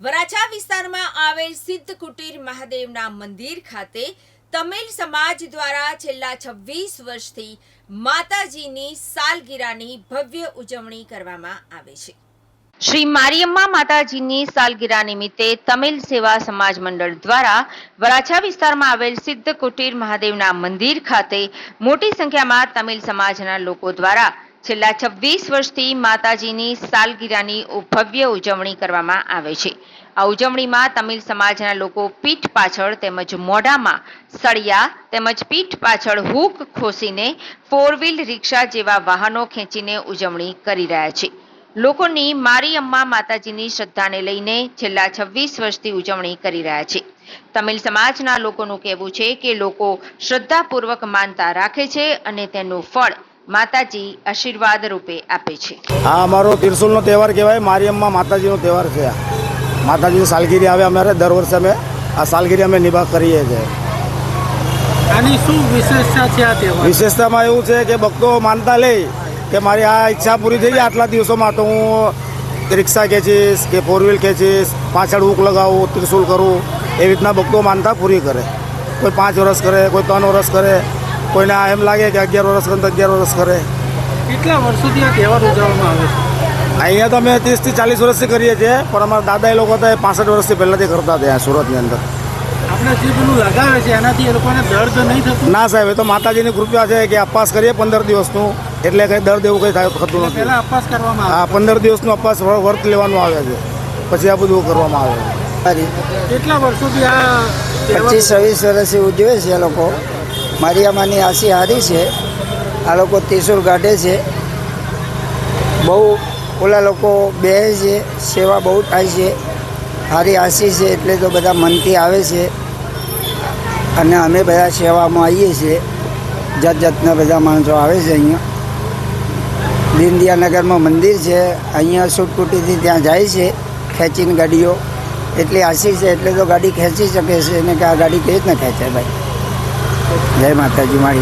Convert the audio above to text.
વરાછા વિસ્તારમાં આવેલ સિદ્ધ કુટીર મહાદેવના મંદિર ખાતે તમિલ સમાજ દ્વારા છેલ્લા છવ્વીસ વર્ષથી માતાજીની સાલગીરાની ભવ્ય ઉજવણી કરવામાં આવે છે. શ્રી મારિયમ્મા માતાજીની સાલગીરા નિમિત્તે તમિલ સેવા સમાજ મંડળ દ્વારા વરાછા વિસ્તારમાં આવેલ સિદ્ધ કુટીર મહાદેવના મંદિર ખાતે મોટી સંખ્યામાં તમિલ સમાજના લોકો દ્વારા છેલ્લા છવ્વીસ વર્ષથી માતાજીની સાલગીરાની ભવ્ય ઉજવણી કરવામાં આવે છે. આ ઉજવણીમાં તમિલ સમાજના લોકો પીઠ પાછળ તેમજ મોઢામાં સળિયા તેમજ પીઠ પાછળ હૂક ખોસીને ફોર વ્હીલ રિક્ષા જેવા વાહનો ખેંચીને ઉજવણી કરી રહ્યા છે. લોકોની મારી અમ્મા માતાજીની શ્રદ્ધાને લઈને છેલ્લા છવ્વીસ વર્ષથી ઉજવણી કરી રહ્યા છે. તમિલ સમાજના લોકોનું કહેવું છે કે લોકો શ્રદ્ધાપૂર્વક માનતા રાખે છે અને તેનું ફળ માતાજી આશીર્વાદ રૂપે આપે છે. હા અમારો તિરસુલનો તહેવાર કહેવાય મારિયમમાં માતાજીનો તહેવાર છે. માતાજીની સાલગીરી આવે અમારે દર વર્ષે અમે આ સાલગીરી અમે નિભાવ કરીએ છીએ. આની શું વિશેષતા છે આ તહેવાર? વિશેષતામાં એવું છે કે ભક્તો માનતા લે કે મારી આ ઈચ્છા પૂરી થઈ ગઈ આટલા દિવસોમાં તો હું રિક્ષા ખેંચીશ કે ફોર વ્હીલ ખેંચીશ પાછળ ઉક લગાવું ત્રિશુલ કરું એવી રીતના ભક્તો માનતા પૂરી કરે. કોઈ પાંચ વર્ષ કરે કોઈ ત્રણ વર્ષ કરે. કોઈને આ એમ લાગે કે અગિયાર વર્ષ કરે તો અગિયાર વર્ષ કરે. કેટલા વર્ષોથી આ તહેવાર ઉજવવામાં આવે છે? અહીંયા તો અમે ત્રીસથી ચાલીસ વર્ષથી કરીએ છીએ પણ અમારા દાદા એ લોકો હતા એ પાસઠ વર્ષથી પહેલાંથી કરતા હતા સુરતની અંદર. આપણે જે પેલું લગાવે છે એનાથી એ લોકોને દર્દ નહીં થતું? ના સાહેબ એ તો માતાજીની કૃપા છે કે અપવાસ કરીએ પંદર દિવસનું એટલે કંઈ દર્દ એવું કંઈ થાય થતું નથી. પહેલા અપવાસ કરવામાં આ પંદર દિવસનું અપવાસ વર- વર્ત લેવાનું આવે છે. પછી આ બધું કરવામાં આવે છે. કેટલા વર્ષોથી આ પચીસ છવ્વીસ વર્ષથી ઉજવે છે એ લોકો. મારિયામાની આશી હારી છે. આ લોકો ત્રિશુલ કાઢે છે. બહુ ઓલા લોકો બે છે. સેવા બહુ થાય છે. હારી આશી છે એટલે તો બધા મનથી આવે છે. અને અમે બધા સેવામાં આવીએ છીએ. જાત જાતના બધા માણસો આવે છે અહીંયા. દીનદયાનગરમાં મંદિર છે. અહીંયા સુટકુટીથી ત્યાં જાય છે ખેંચીને ગાડીઓ. એટલી આશી છે એટલે તો ગાડી ખેંચી શકે છે. ને કે આ ગાડી કેવી રીતના ખેંચે ભાઈ? જય માતાજી મારી